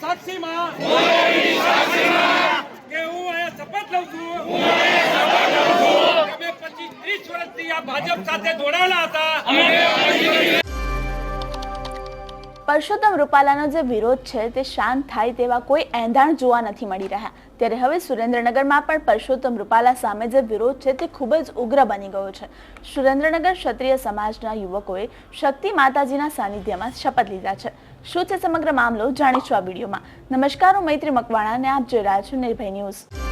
સાક્ષીમાં કે હું અહીંયા શપથ લઉં છું. અમે પચીસ ત્રીસ વર્ષથી આ ભાજપ સાથે જોડાયેલા હતા. પરસોત્તમ રૂપાલાનો જે વિરોધ છે તે શાંત થાય તેવા કોઈ એંધાણ જોવા નથી મળી રહ્યા. ત્યારે હવે સુરેન્દ્રનગરમાં પણ પરસોત્તમ રૂપાલા સામે જે વિરોધ છે તે ખૂબ જ ઉગ્ર બની ગયો છે. સુરેન્દ્રનગર ક્ષત્રિય સમાજના યુવકોએ શક્તિ માતાજીના સાનિધ્યમાં શપથ લીધા છે. શું છે સમગ્ર મામલો જાણીશું આ વિડીયોમાં. નમસ્કાર, હું મૈત્રી મકવાણા અને આપ જોઈ રહ્યા છો નિર્ભય ન્યૂઝ.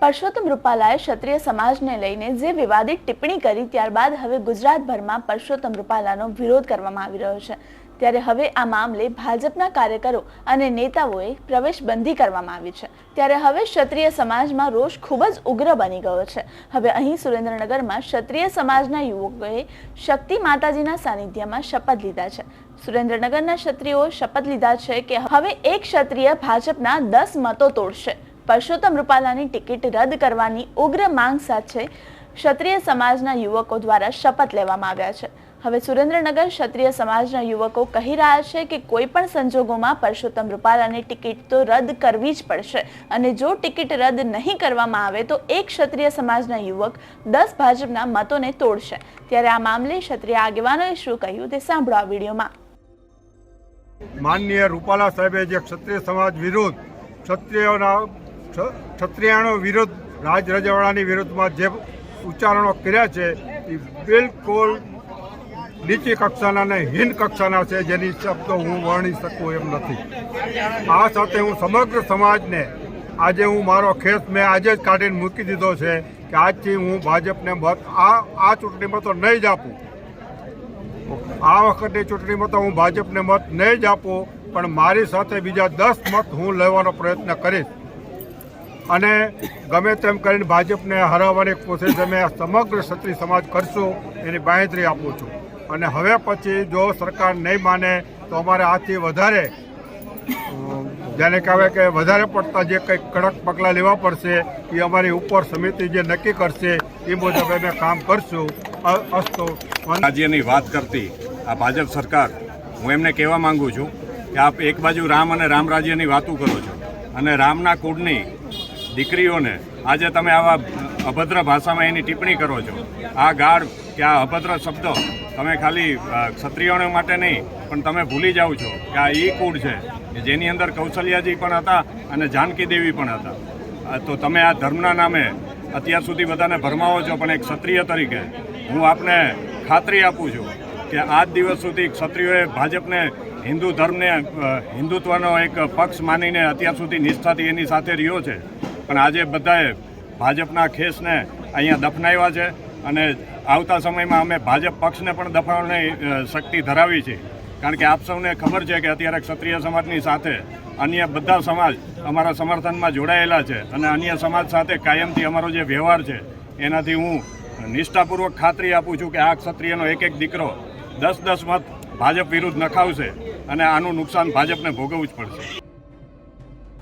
પરસોત્તમ રૂપાલાએ ક્ષત્રિય સમાજને લઈને જે વિવાદિત ટિપ્પણી કરી ત્યારબાદ હવે ગુજરાતભરમાં પરસોત્તમ રૂપાલાનો વિરોધ કરવામાં આવી રહ્યો છે. ત્યારે હવે આ મામલે ભાજપના કાર્યકરો અને નેતાઓએ પ્રવેશબંધી કરવામાં આવી છે. ત્યારે હવે ક્ષત્રિય સમાજમાં રોષ ખૂબ જ ઉગ્ર બની ગયો છે. હવે અહીં સુરેન્દ્રનગરમાં ક્ષત્રિય સમાજના યુવકોએ શક્તિ માતાજીના સાનિધ્યમાં શપથ લીધા છે. સુરેન્દ્રનગરના ક્ષત્રિયોએ શપથ લીધા છે કે હવે એક ક્ષત્રિય ભાજપના દસ મતો તોડશે. પરસોત્તમ રૂપાલાની ટિકિટ રદ કરવાની ઉગ્ર માંગ સાથે ક્ષત્રિય સમાજના યુવકો દ્વારા શપથ લેવામાં આવ્યા છે. હવે સુરેન્દ્રનગર ક્ષત્રિય સમાજના યુવકો કહી રહ્યા છે કે કોઈ પણ સંજોગોમાં પરસોત્તમ રૂપાલાની ટિકિટ તો રદ કરવી જ પડશે અને જો ટિકિટ રદ નહીં કરવામાં આવે તો એક ક્ષત્રિય સમાજના યુવક દસ ભાજપના મતોને તોડશે. ત્યારે આ મામલે ક્ષત્રિય આગેવાનોએ શું કહ્યું તે સાંભળો આ વિડીયોમાં. માનનીય રૂપાલા સાહેબે જે ક્ષત્રિય સમાજ વિરુદ્ધ ક્ષત્રિયોના ક્ષ- ક્ષત્રિયાનો વિરોધ રાજ રજવાડાની વિરુદ્ધમાં જે ઉચ્ચારણો કર્યા છે, એ બિલકુલ નીચી કક્ષાના અને હીન કક્ષાના છે, જેની શબ્દો હું વર્ણી શકું એમ નથી. આ સાથે હું સમગ્ર સમાજને આજે હું મારો ખેસ મેં આજે જ કાઢીને મૂકી દીધો છે કે આજથી હું ભાજપને મત આ આ ચૂંટણીમાં તો નહીં જ આપું. આ વખતની ચૂંટણીમાં તો હું ભાજપને મત નહીં જ આપું, પણ મારી સાથે બીજા દસ મત હું લેવાનો પ્રયત્ન કરીશ. અને ગમે તેમ કરીને ભાજપને હરાવવાની કોશિશ અમે સમગ્ર ક્ષત્રિય સમાજ કરશું, એની બાંહેધરી આપું છું. અને હવે પછી જો સરકાર નહીં માને, તો અમારે આથી વધારે જેને કહેવાય કે વધારે પડતા જે કંઈક કડક પગલાં લેવા પડશે, એ અમારી ઉપર સમિતિ જે નક્કી કરશે, એ મુજબ અમે કામ કરશું. અસ્તુ રાજ્યની વાત કરતી આ ભાજપ સરકાર, હું એમને કહેવા માંગુ છું કે આપ એક બાજુ રામ અને રામ રાજ્યની વાતો કરો છો. અને રામના કુળની દીકરીઓને આજે તમે આવા અભદ્ર ભાષામાં એની ટિપ્પણી કરો છો. આ ગાળ કે આ અભદ્ર શબ્દો તમે ખાલી ક્ષત્રિયોને માટે નહીં, પણ તમે ભૂલી જાઓ છો કે આ ઈ કુળ છે, કે જેની અંદર કૌશલ્યાજી પણ હતા અને જાનકી દેવી પણ હતા. તો તમે આ ધર્મના નામે અત્યાર સુધી બધાને ભરમાવો છો, પણ એક ક્ષત્રિય તરીકે હું આપને ખાતરી આપું છું કે આજ દિવસ સુધી ક્ષત્રિયોએ ભાજપને હિન્દુ ધર્મને હિન્દુત્વનો એક પક્ષ માનીને અત્યાર સુધી નિષ્ઠાથી એની સાથે રહ્યો છે. પણ આજે બધાએ ભાજપના ખેસને અહીંયા દફનાવ્યા છે અને આવતા સમયમાં અમે ભાજપ પક્ષને પણ દફાવવાની શક્તિ ધરાવી છે. કારણ કે આપ સૌને ખબર છે કે અત્યારે ક્ષત્રિય સમાજની સાથે અન્ય બધા સમાજ અમારા સમર્થનમાં જોડાયેલા છે અને અન્ય સમાજ સાથે કાયમથી અમારો જે વ્યવહાર છે, એનાથી હું નિષ્ઠાપૂર્વક ખાતરી આપું છું કે આ ક્ષત્રિયનો એક એક દીકરો દસ દસ મત ભાજપ વિરુદ્ધ નખાવશે અને આનું નુકસાન ભાજપને ભોગવવું જ પડશે.